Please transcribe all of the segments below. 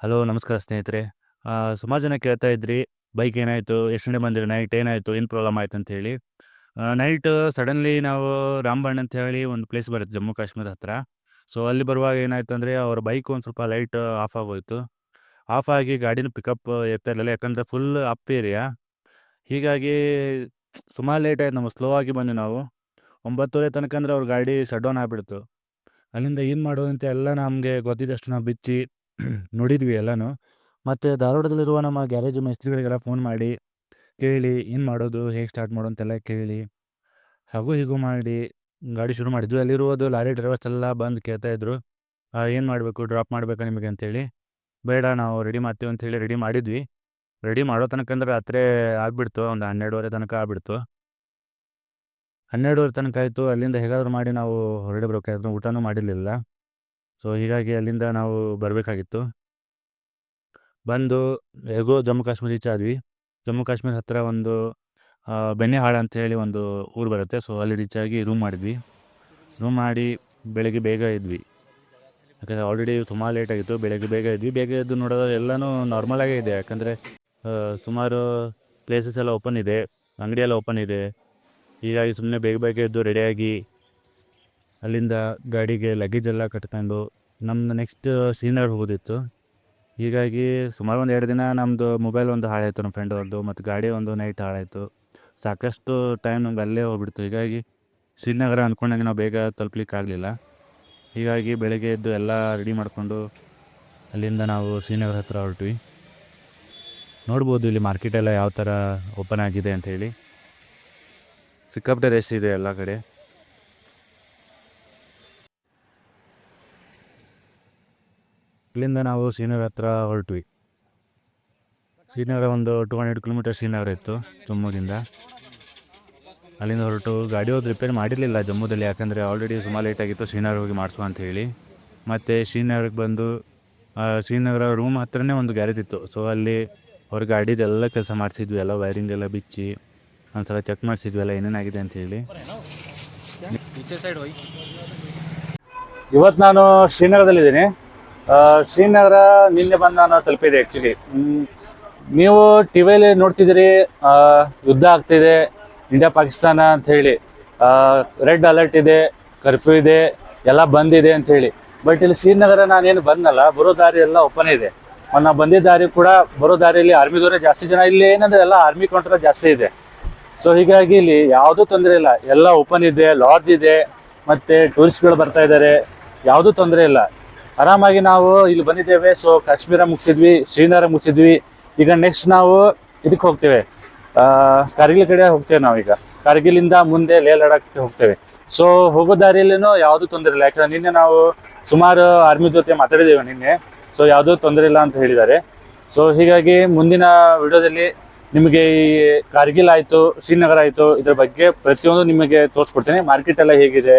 Hello, ನಮಸ್ಕಾರ ಸ್ನೇಹಿತರೆ. ಸುಮಾರು ಜನ ಕೇಳ್ತಾ ಇದ್ರಿ, ಬೈಕ್ ಏನಾಯಿತು, ಎಷ್ಟು ಗಂಟೆ ಬಂದಿರಿ, ನೈಟ್ ಏನಾಯಿತು, ಏನು ಪ್ರಾಬ್ಲಮ್ ಆಯ್ತು ಅಂತ ಹೇಳಿ. ನೈಟ್ ಸಡನ್ಲಿ ನಾವು ರಾಮ್ಬಣ್ ಅಂತ ಹೇಳಿ ಒಂದು ಪ್ಲೇಸ್ ಬರುತ್ತೆ ಜಮ್ಮು ಕಾಶ್ಮೀರ ಹತ್ರ. ಸೊ, ಅಲ್ಲಿ ಬರುವಾಗ ಏನಾಯ್ತು ಅಂದರೆ, ಅವ್ರ ಬೈಕ್ ಒಂದು ಸ್ವಲ್ಪ ಲೈಟ್ ಆಫ್ ಆಗೋಯ್ತು. ಆಫ್ ಆಗಿ ಗಾಡಿನ ಪಿಕಪ್ ಎತ್ತಾ ಇರಲಿಲ್ಲ, ಯಾಕಂದರೆ ಫುಲ್ ಅಪ್ ಏರಿಯಾ ಹೀಗಾಗಿ ಸುಮಾರು ಲೇಟ್ ಆಯ್ತು ನಾವು ಸ್ಲೋ ಆಗಿ ಬಂದ್ವಿ ನಾವು. ಒಂಬತ್ತುವರೆ ತನಕ ಅಂದರೆ ಅವ್ರ ಗಾಡಿ ಶಟ್ ಡೌನ್ ಆಗಿಬಿಡ್ತು. ಅಲ್ಲಿಂದ ಏನು ಮಾಡೋದು ಅಂತ ಎಲ್ಲ ನಮಗೆ ಗೊತ್ತಿದ್ದಷ್ಟು ನಾವು ಬಿಚ್ಚಿ ನೋಡಿದ್ವಿ ಎಲ್ಲನೂ. ಮತ್ತು ಧಾರವಾಡದಲ್ಲಿರುವ ನಮ್ಮ ಗ್ಯಾರೇಜ್ ಮೇಸ್ತ್ರಿಗಳಿಗೆಲ್ಲ ಫೋನ್ ಮಾಡಿ, ಕೇಳಿ ಏನು ಮಾಡೋದು, ಹೇಗೆ ಸ್ಟಾರ್ಟ್ ಮಾಡೋದು ಅಂತೆಲ್ಲ ಕೇಳಿ. ಹಾಗೂ ಹೀಗೂ ಮಾಡಿ, ಗಾಡಿ ಶುರು ಮಾಡಿದ್ವಿ. ಅಲ್ಲಿರುವುದು ಲಾರಿ ಡ್ರೈವರ್ಸ್ ಎಲ್ಲ ಬಂದು ಕೇಳ್ತಾ ಇದ್ರು. ಏನು ಮಾಡಬೇಕು ಡ್ರಾಪ್ ಮಾಡಬೇಕಾ ನಿಮಗೆ ಅಂತೇಳಿ. ಬೇಡ, ನಾವು ರೆಡಿ ಮಾಡ್ತೀವಿ ಅಂತೇಳಿ ರೆಡಿ ಮಾಡಿದ್ವಿ. ರೆಡಿ ಮಾಡೋ ತನಕ ಅಂದ್ರೆ ರಾತ್ರಿ ಆಗಿಬಿಡ್ತು, ಒಂದು ಹನ್ನೆರಡುವರೆ ತನಕ ಆಗ್ಬಿಡ್ತು. ಹನ್ನೆರಡುವರೆ ತನಕ ಆಯಿತು. ಅಲ್ಲಿಂದ ಹೇಗಾದರೂ ಮಾಡಿ ನಾವು ಹೊರಗಡೆ ಬರಬೇಕಾದ್ರು ಊಟನೂ ಮಾಡಿರಲಿಲ್ಲ. ಸೊ ಹೀಗಾಗಿ ಅಲ್ಲಿಂದ ನಾವು ಬರಬೇಕಾಗಿತ್ತು. ಬಂದು ಹೇಗೋ ಜಮ್ಮು ಕಾಶ್ಮೀರ ರೀಚ್ ಆದ್ವಿ. ಜಮ್ಮು ಕಾಶ್ಮೀರ ಹತ್ತಿರ ಒಂದು ಬೆಣ್ಣೆಹಾಳ ಅಂತ ಹೇಳಿ ಒಂದು ಊರು ಬರುತ್ತೆ. ಸೊ ಅಲ್ಲಿ ರೀಚ್ ಆಗಿ ರೂಮ್ ಮಾಡಿದ್ವಿ. ರೂಮ್ ಮಾಡಿ ಬೆಳಗ್ಗೆ ಬೇಗ ಇದ್ವಿ. ಯಾಕಂದರೆ ಆಲ್ರೆಡಿ ತುಂಬ ಲೇಟ್ ಆಗಿತ್ತು. ಬೆಳಗ್ಗೆ ಬೇಗ ಇದ್ವಿ. ಬೇಗ ಎದ್ದು ನೋಡೋದು ಎಲ್ಲನೂ ನಾರ್ಮಲಾಗೇ ಇದೆ. ಯಾಕಂದರೆ ಸುಮಾರು ಪ್ಲೇಸಸ್ ಎಲ್ಲ ಓಪನ್ ಇದೆ. ಅಂಗಡಿ ಎಲ್ಲ ಓಪನ್ ಇದೆ. ಹೀಗಾಗಿ ಸುಮ್ಮನೆ ಬೇಗ ಬೇಗ ಎದ್ದು ರೆಡಿಯಾಗಿ ಅಲ್ಲಿಂದ ಗಾಡಿಗೆ ಲಗೇಜ್ ಎಲ್ಲ ಕಟ್ಕೊಂಡು ನಮ್ಮದು ನೆಕ್ಸ್ಟ್ ಶ್ರೀನಗರ್ ಹೋಗೋದಿತ್ತು. ಹೀಗಾಗಿ ಸುಮಾರು ಒಂದು ಎರಡು ದಿನ ನಮ್ಮದು ಮೊಬೈಲ್ ಒಂದು ಹಾಳಾಯಿತು ನಮ್ಮ ಫ್ರೆಂಡ್ ಅವ್ರದ್ದು ಮತ್ತು ಗಾಡಿ ಒಂದು ನೈಟ್ ಹಾಳಾಯಿತು. ಸಾಕಷ್ಟು ಟೈಮ್ ನಮ್ಗೆ ಅಲ್ಲೇ ಹೋಗ್ಬಿಡ್ತು. ಹೀಗಾಗಿ ಶ್ರೀನಗರ ಅಂದ್ಕೊಂಡಂಗೆ ನಾವು ಬೇಗ ತಲುಪ್ಲಿಕ್ಕೆ ಆಗಲಿಲ್ಲ. ಹೀಗಾಗಿ ಬೆಳಗ್ಗೆ ಎದ್ದು ಎಲ್ಲ ರೆಡಿ ಮಾಡಿಕೊಂಡು ಅಲ್ಲಿಂದ ನಾವು ಶ್ರೀನಗರ ಹತ್ರ ಹೊರಟ್ವಿ. ನೋಡ್ಬೋದು ಇಲ್ಲಿ ಮಾರ್ಕೆಟ್ ಎಲ್ಲ ಯಾವ ಥರ ಓಪನ್ ಆಗಿದೆ ಅಂತ ಹೇಳಿ. ಸಿಕ್ಕಾಪಟ್ಟೆ ರೇಸ್ ಇದೆ ಎಲ್ಲ ಕಡೆ. ಇಲ್ಲಿಂದ ನಾವು ಶ್ರೀನಗರ ಹತ್ರ ಹೊರಟ್ವಿ. ಶ್ರೀನಗರ ಒಂದು ಟು ಹಂಡ್ರೆಡ್ ಕಿಲೋಮೀಟರ್ ಶ್ರೀನಗರ ಇತ್ತು ಜಮ್ಮುದಿಂದ. ಅಲ್ಲಿಂದ ಹೊರಟು ಗಾಡಿ ಹೋದ್ ರಿಪೇರ್ ಮಾಡಿರಲಿಲ್ಲ ಜಮ್ಮುದಲ್ಲಿ ಯಾಕಂದರೆ ಆಲ್ರೆಡಿ ಸುಮಾರು ಲೇಟಾಗಿತ್ತು ಶ್ರೀನಗರ ಹೋಗಿ ಮಾಡಿಸುವ ಅಂತ ಹೇಳಿ. ಮತ್ತು ಶ್ರೀನಗರಕ್ಕೆ ಬಂದು ಶ್ರೀನಗರ ರೂಮ್ ಹತ್ರನೇ ಒಂದು ಗ್ಯಾರೇಜ್ ಇತ್ತು. ಸೊ ಅಲ್ಲಿ ಅವ್ರ ಗಾಡಿದೆಲ್ಲ ಕೆಲಸ ಮಾಡಿಸಿದ್ವಿ ಎಲ್ಲ ವೈರಿಂಗ್ ಎಲ್ಲ ಬಿಚ್ಚಿ ಒಂದ್ಸಲ ಚೆಕ್ ಮಾಡಿಸಿದ್ವಿ ಎಲ್ಲ ಏನೇನಾಗಿದೆ ಅಂತ ಹೇಳಿ. ಇವತ್ತು ನಾನು ಶ್ರೀನಗರದಲ್ಲಿದ್ದೀನಿ ಶ್ರೀನಗರ ನಿನ್ನೆ ಬಂದ ನಾನು ತಲುಪಿದೆ ಆ್ಯಕ್ಚುಲಿ ನೀವು ಟಿ ವಿಯಲ್ಲಿ ನೋಡ್ತಿದ್ದೀರಿ ಯುದ್ಧ ಆಗ್ತಿದೆ, ಇಂಡಿಯಾ ಪಾಕಿಸ್ತಾನ ಅಂತ ಹೇಳಿ. ರೆಡ್ ಅಲರ್ಟ್ ಇದೆ ಕರ್ಫ್ಯೂ ಇದೆ, ಎಲ್ಲ ಬಂದಿದೆ ಅಂತ ಹೇಳಿ. ಬಟ್ ಇಲ್ಲಿ ಶ್ರೀನಗರ ನಾನೇನು ಬಂದಲ್ಲ ಬರೋ ದಾರಿ ಎಲ್ಲ ಓಪನ್ ಇದೆ. ನಾವು ಬಂದಿದ್ದ ದಾರಿ ಕೂಡ ಬರೋ ದಾರಿಯಲ್ಲಿ ಆರ್ಮಿದವರೇ ಜಾಸ್ತಿ ಜನ, ಇಲ್ಲಿ ಏನಂದ್ರೆ ಎಲ್ಲ ಆರ್ಮಿ ಕೌಂಟರ್ ಜಾಸ್ತಿ ಇದೆ. ಸೊ ಹೀಗಾಗಿ ಇಲ್ಲಿ ಯಾವುದೂ ತೊಂದರೆ ಇಲ್ಲ. ಎಲ್ಲ ಓಪನ್ ಇದೆ ಲಾಡ್ಜ್ ಇದೆ, ಮತ್ತೆ ಟೂರಿಸ್ಟ್ಗಳು ಬರ್ತಾ ಇದ್ದಾರೆ ಯಾವುದೂ ತೊಂದರೆ ಇಲ್ಲ. ಆರಾಮಾಗಿ ನಾವು ಇಲ್ಲಿ ಬಂದಿದ್ದೇವೆ. ಸೊ ಕಾಶ್ಮೀರ ಮುಗಿಸಿದ್ವಿ, ಶ್ರೀನಗರ ಮುಗಿಸಿದ್ವಿ. ಈಗ ನೆಕ್ಸ್ಟ್ ನಾವು ಇದಕ್ಕೆ ಹೋಗ್ತೇವೆ. ಕಾರ್ಗಿಲ್ ಕಡೆ ಹೋಗ್ತೇವೆ ನಾವೀಗ. ಕಾರ್ಗಿಲಿಂದ ಮುಂದೆ ಲೇ ಲಡಾಖ್ಗೆ ಹೋಗ್ತೇವೆ. ಸೊ ಹೋಗೋ ದಾರಿಯಲ್ಲಿನೂ ಯಾವುದೂ ತೊಂದರೆ ಇಲ್ಲ. ಯಾಕಂದ್ರೆ ನಿನ್ನೆ ನಾವು ಸುಮಾರು ಆರ್ಮಿ ಜೊತೆ ಮಾತಾಡಿದ್ದೇವೆ ನಿನ್ನೆ. ಸೊ ಯಾವುದೂ ತೊಂದರೆ ಇಲ್ಲ ಅಂತ ಹೇಳಿದ್ದಾರೆ. ಸೊ ಹೀಗಾಗಿ ಮುಂದಿನ ವಿಡಿಯೋದಲ್ಲಿ ನಿಮಗೆ ಈ ಕಾರ್ಗಿಲ್ ಆಯಿತು, ಶ್ರೀನಗರ ಆಯಿತು, ಇದ್ರ ಬಗ್ಗೆ ಪ್ರತಿಯೊಂದು ನಿಮಗೆ ತೋರಿಸ್ಕೊಡ್ತೀನಿ. ಮಾರ್ಕೆಟ್ ಎಲ್ಲ ಹೇಗಿದೆ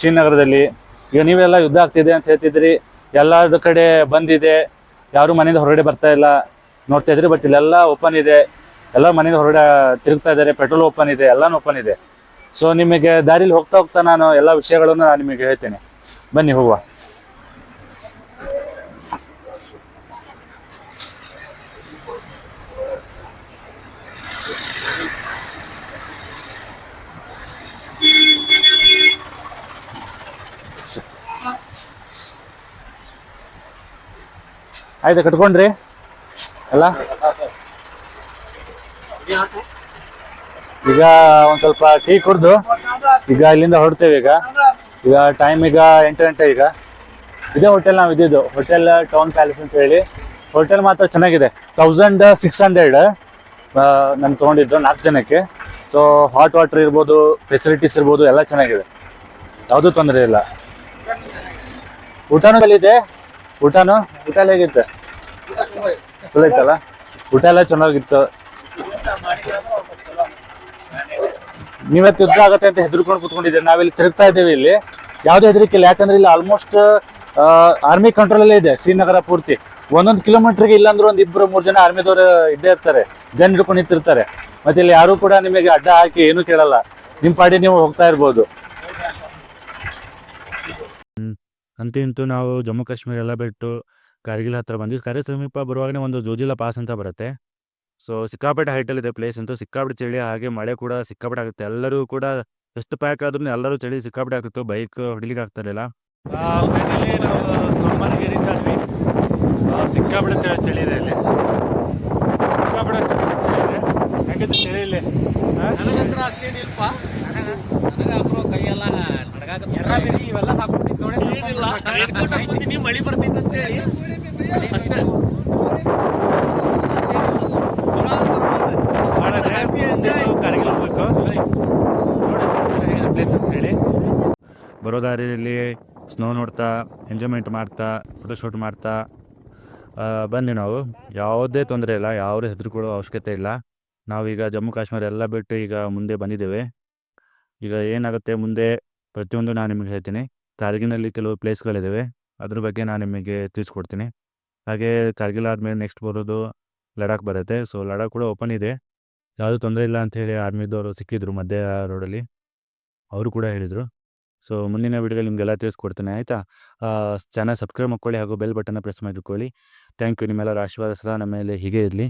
ಶ್ರೀನಗರದಲ್ಲಿ. ಈಗ ನೀವೆಲ್ಲ ಯುದ್ಧ ಆಗ್ತಿದೆ ಅಂತ ಹೇಳ್ತಿದ್ರಿ ಎಲ್ಲರ ಕಡೆ ಬಂದಿದೆ. ಯಾರು ಮನೆಯಿಂದ ಹೊರಗಡೆ ಬರ್ತಾ ಇಲ್ಲ. ನೋಡ್ತಾ ಇದ್ರಿ ಬಟ್ ಇಲ್ಲೆಲ್ಲ ಓಪನ್ ಇದೆ. ಎಲ್ಲ ಮನೆಯಿಂದ ಹೊರಗಡೆ ತಿರುಗ್ತಾ ಇದ್ದಾರೆ. ಪೆಟ್ರೋಲ್ ಓಪನ್ ಇದೆ, ಎಲ್ಲಾನು ಓಪನ್ ಇದೆ. ಸೊ ನಿಮಗೆ ದಾರಿಲಿ ಹೋಗ್ತಾ ಹೋಗ್ತಾ ನಾನು ಎಲ್ಲ ವಿಷಯಗಳನ್ನು ನಾನು ನಿಮಗೆ ಹೇಳ್ತೇನೆ. ಬನ್ನಿ, ಹೋಗುವ. ಆಯ್ತಾ, ಕಟ್ಕೊಂಡ್ರಿ. ಅಲ್ಲ ಈಗ ಒಂದು ಸ್ವಲ್ಪ ಟೀ ಕುಡ್ದು ಈಗ ಇಲ್ಲಿಂದ ಹೊರಡ್ತೇವೆ ಈಗ. ಈಗ ಟೈಮ್ ಈಗ ಎಂಟು ಗಂಟೆ ಈಗ. ಇದೇ ಹೋಟೆಲ್ ನಾವು ಇದ್ದಿದ್ದು. ಹೋಟೆಲ್ ಟೌನ್ ಪ್ಯಾಲೇಸ್ ಅಂತ ಹೇಳಿ. ಹೋಟೆಲ್ ಮಾತ್ರ ಚೆನ್ನಾಗಿದೆ. ತೌಸಂಡ್ ಸಿಕ್ಸ್ ಹಂಡ್ರೆಡ್ ನಾನು ತೊಗೊಂಡಿದ್ದು ನಾಲ್ಕು ಜನಕ್ಕೆ. ಸೊ ಹಾಟ್ ವಾಟರ್ ಇರ್ಬೋದು ಫೆಸಿಲಿಟೀಸ್ ಇರ್ಬೋದು, ಎಲ್ಲ ಚೆನ್ನಾಗಿದೆ. ಯಾವುದೂ ತೊಂದರೆ ಇಲ್ಲ. ಊಟನೂ ಇದೆ. ಊಟನೂ? ಊಟ ಎಲ್ಲ ಹೇಗಿತ್ತು? ಚಲೋ ಇತ್ತಲ್ಲ ಊಟ ಎಲ್ಲ ಚೆನ್ನಾಗಿತ್ತು. ನೀವತ್ತು ಯುದ್ಧ ಆಗತ್ತೆ ಅಂತ ಹೆದರ್ಕೊಂಡು ಕುತ್ಕೊಂಡಿದ್ದೀರಿ. ನಾವಿಲ್ಲಿ ತಿರುಗ್ತಾ ಇದ್ದೇವೆ ಇಲ್ಲಿ. ಯಾವುದೇ ಹೆದರಿಕೆ ಇಲ್ಲ. ಯಾಕಂದ್ರೆ ಇಲ್ಲಿ ಆಲ್ಮೋಸ್ಟ್ ಆರ್ಮಿ ಕಂಟ್ರೋಲ್ ಅಲ್ಲೇ ಇದೆ, ಶ್ರೀನಗರ ಪೂರ್ತಿ. ಒಂದೊಂದು ಕಿಲೋಮೀಟರ್ಗೆ ಇಲ್ಲಾಂದ್ರೂ ಒಂದು ಇಬ್ಬರು ಮೂರು ಜನ ಆರ್ಮಿದವರು ಇದ್ದೇ ಇರ್ತಾರೆ. ಜನ ಹಿಡ್ಕೊಂಡು ನಿಂತಿರ್ತಾರೆ. ಮತ್ತೆ ಇಲ್ಲಿ ಯಾರು ಕೂಡ ನಿಮಗೆ ಅಡ್ಡ ಹಾಕಿ ಏನೂ ಕೇಳಲ್ಲ. ನಿಮ್ಮ ಪಾಡಿ ನೀವು ಹೋಗ್ತಾ ಇರ್ಬೋದು. ಅಂತೂ ಇಂತೂ ನಾವು ಜಮ್ಮು ಕಾಶ್ಮೀರ ಎಲ್ಲ ಬಿಟ್ಟು ಕಾರ್ಗಿಲ್ ಹತ್ರ ಬಂದ್ವಿ. ಕರೆ ಸಮೀಪ ಬರುವಾಗಲೇ ಒಂದು ಜೋಜಿಲ ಪಾಸ್ ಅಂತ ಬರುತ್ತೆ. ಸೊ ಸಿಕ್ಕಾಪಟ್ಟೆ ಹೈಟಲ್ಲಿದೆ ಪ್ಲೇಸ್ ಅಂತೂ. ಸಿಕ್ಕಾಪಟ್ಟೆ ಚಳಿ ಹಾಗೆ ಮಳೆ ಕೂಡ ಸಿಕ್ಕಾಪಟ್ಟೆ ಆಗುತ್ತೆ. ಎಲ್ಲರೂ ಕೂಡ ಎಷ್ಟು ಪ್ಯಾಕ್ ಆದ್ರೂ ಎಲ್ಲರೂ ಚಳಿ ಸಿಕ್ಕಾಪಟ್ಟೆ ಆಗ್ತಿತ್ತು. ಬೈಕ್ ಹೊಡಿಲಿಕ್ಕೆ ಆಗ್ತಾ ಇರಲಿಲ್ಲ. ಫೈನಲಿ ನಾವು ಸೋಮನಿಗೆ ರೀಚ್ ಆದ್ವಿ ಆ, ಸಿಕ್ಕಾಪಟ್ಟೆ ಚಳಿ- ಚಳಿ ಇದೆ ಇಲ್ಲಿ. ಸಿಕ್ಕಾಪಟ್ಟೆ ಚಳಿ ಇದೆ. ಯಾಕಂದ್ರೆ ಚಳಿ ಇಲ್ಲಿ? ನನಗಂತ್ರ ಅಷ್ಟೇನಿಲ್ಪ ಕೈಯೆಲ್ಲ ನಡಗಾಕ ಇವೆಲ್ಲ ಮಳಿ ಬರೋ ದಾರಿಯಲ್ಲಿ ಸ್ನೋ ನೋಡ್ತಾ ಎಂಜಾಯ್ಮೆಂಟ್ ಮಾಡ್ತಾ ಫೋಟೋಶೂಟ್ ಮಾಡ್ತಾ ಬನ್ನಿ ನಾವು. ಯಾವುದೇ ತೊಂದರೆ ಇಲ್ಲ, ಯಾವುದೇ ಹೆದರ್ಕೊಳ್ಳೋ ಅವಶ್ಯಕತೆ ಇಲ್ಲ. ನಾವೀಗ ಜಮ್ಮು ಕಾಶ್ಮೀರ ಎಲ್ಲ ಬಿಟ್ಟು ಈಗ ಮುಂದೆ ಬಂದಿದ್ದೇವೆ. ಈಗ ಏನಾಗುತ್ತೆ ಮುಂದೆ, ಪ್ರತಿಯೊಂದು ನಾನು ನಿಮಗೆ ಹೇಳ್ತೀನಿ. ಕಾರ್ಗಿಲ್ನಲ್ಲಿ ಕೆಲವು ಪ್ಲೇಸ್ಗಳಿದ್ದಾವೆ ಅದ್ರ ಬಗ್ಗೆ ನಾನು ನಿಮಗೆ ತಿಳಿಸ್ಕೊಡ್ತೀನಿ. ಹಾಗೆ ಕಾರ್ಗಿಲ್ ಆದಮೇಲೆ ನೆಕ್ಸ್ಟ್ ಬರೋದು ಲಡಾಖ್ ಬರುತ್ತೆ. ಸೊ ಲಡಾಖ್ ಕೂಡ ಓಪನ್ ಇದೆ. ಯಾವುದೂ ತೊಂದರೆ ಇಲ್ಲ ಅಂತ ಹೇಳಿ ಆರ್ಮಿದವರು ಸಿಕ್ಕಿದ್ರು ಮಧ್ಯ ರೋಡಲ್ಲಿ. ಅವರು ಕೂಡ ಹೇಳಿದರು. ಸೊ ಮುಂದಿನ ವಿಡಿಯೋದಲ್ಲಿ ನಿಮಗೆಲ್ಲ ತಿಳಿಸ್ಕೊಡ್ತೇನೆ, ಆಯಿತಾ? ಚಾನಲ್ ಸಬ್ಸ್ಕ್ರೈಬ್ ಮಾಡ್ಕೊಳ್ಳಿ ಹಾಗೂ ಬೆಲ್ ಬಟನ್ನ ಪ್ರೆಸ್ ಮಾಡಿಕೊಳ್ಳಿ. ಥ್ಯಾಂಕ್ ಯು ನಿಮ್ಮೆಲ್ಲರ ಆಶೀರ್ವಾದ ಸಹ ನಮ್ಮ ಮೇಲೆ ಹೀಗೆ ಇರಲಿ.